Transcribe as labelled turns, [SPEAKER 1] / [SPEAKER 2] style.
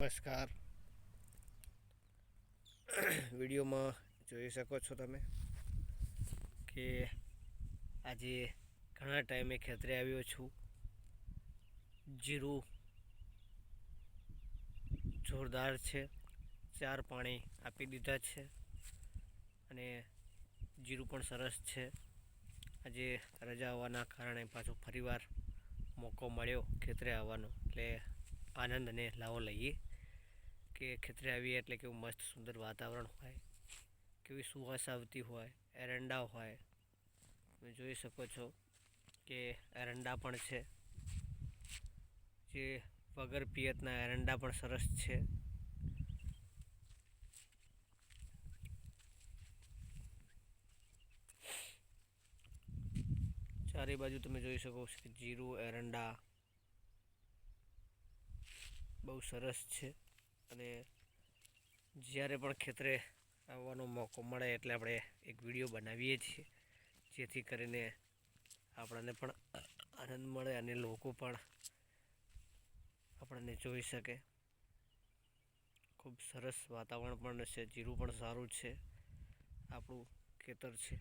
[SPEAKER 1] નમસ્કાર. વિડીયોમાં જોઈ શકો છો તમે કે આજે ઘણા ટાઈમે ખેતરે આવ્યો છું. જીરું જોરદાર છે. ચાર પાણી આપી દીધા છે અને જીરું પણ સરસ છે. આજે રજા હોવાના કારણે પાછો ફરીવાર મોકો મળ્યો ખેતરે આવવાનો. એટલે આનંદ અને લાવો લઈએ. કે ખેતરે આવીએ એટલે કેવું મસ્ત સુંદર વાતાવરણ હોય, કેવી સુવાસ આવતી હોય, એરંડા હોય. તમે જોઈ શકો છો કે એરંડા પણ છે. જે વગર પિયતના એરંડા પણ સરસ છે. ચારે બાજુ તમે જોઈ શકો છો કે જીરું, એરંડા બહુ સરસ છે. અને જ્યારે પણ ખેતરે આવવાનો મોકો મળે એટલે આપણે એક વીડિયો બનાવીએ છીએ, જેથી કરીને આપણને પણ આનંદ મળે અને લોકો પણ આપણને જોઈ શકે. ખૂબ સરસ વાતાવરણ પણ છે, જીરું પણ સારું છે, આપણું ખેતર છે.